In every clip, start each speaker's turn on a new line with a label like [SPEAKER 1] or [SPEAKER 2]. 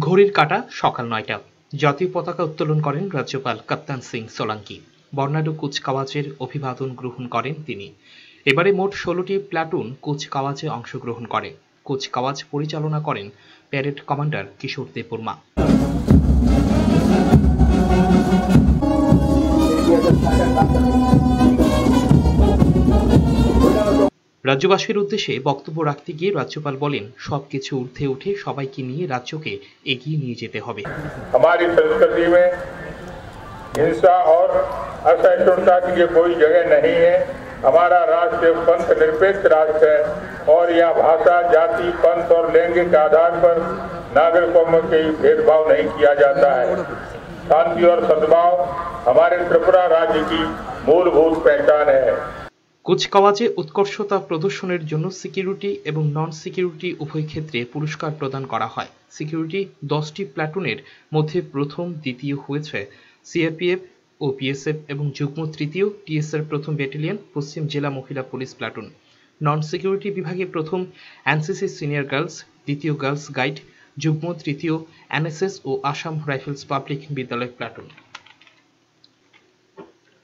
[SPEAKER 1] ঘড়ির কাটা সকাল নয়টা। জাতীয় পতাকা উত্তোলন করেন রাজ্যপাল কাপ্তান সিং সোলাঙ্কি। বর্ণাঢ্য কুচকাওয়াজের অভিবাদন গ্রহণ করেন তিনি। এবারে মোট ষোলোটি প্লাটুন কুচকাওয়াজে অংশগ্রহণ করে। কুচকাওয়াজ পরিচালনা করেন প্যারেড কমান্ডার কিশোর দেববর্মা। রাজ্যবাসীর উদ্দেশ্যে বক্তব্য রাখতে গিয়ে রাজ্যপাল বলেন সবকিছু ঊর্ধ্বে উঠে সবাইকে নিয়ে রাজ্যকে এগিয়ে নিয়ে যেতে হবে
[SPEAKER 2] हमारी संस्कृति में हिंसा और असहिष्णुता की ये कोई जगह नहीं है हमारा राष्ट्र एक पंथ निरपेक्ष राष्ट्र है और यह भाषा जाति पंथ और लैंगिक आधार पर नागरिकों में कोई भेदभाव नहीं किया जाता है शांति और सद्भाव हमारे त्रिपुरा राज्य की मूलभूत पहचान है
[SPEAKER 1] কুচকাওয়াজে উৎকর্ষতা প্রদর্শনের জন্য সিকিউরিটি এবং নন সিকিউরিটি উভয় ক্ষেত্রে পুরস্কার প্রদান করা হয়। সিকিউরিটি দশটি প্ল্যাটুনের মধ্যে প্রথম, দ্বিতীয় হয়েছে সিআরপিএফ ও বিএসএফ এবং যুগ্ম তৃতীয় টিএসআর প্রথম ব্যাটালিয়ন, পশ্চিম জেলা মহিলা পুলিশ প্ল্যাটুন নন সিকিউরিটি বিভাগে প্রথম এনসিসি সিনিয়র গার্লস, দ্বিতীয় গার্লস গাইড, যুগ্ম তৃতীয় এনএসএস ও আসাম রাইফেলস পাবলিক বিদ্যালয় প্ল্যাটুন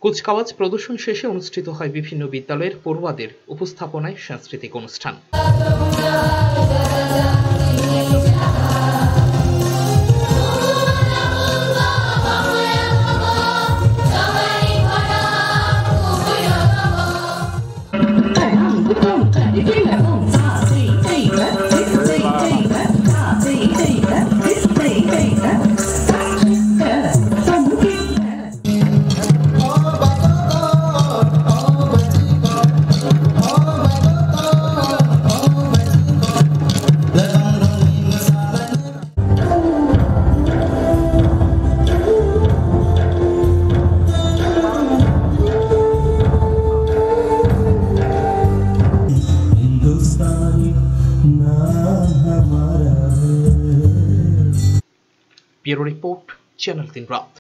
[SPEAKER 1] কুচকাওয়াজ প্রদর্শন শেষে অনুষ্ঠিত হয় বিভিন্ন বিদ্যালয়ের পড়ুয়াদের উপস্থাপনায় সাংস্কৃতিক অনুষ্ঠান
[SPEAKER 3] Thank you.
[SPEAKER 1] bureau report channel tin rath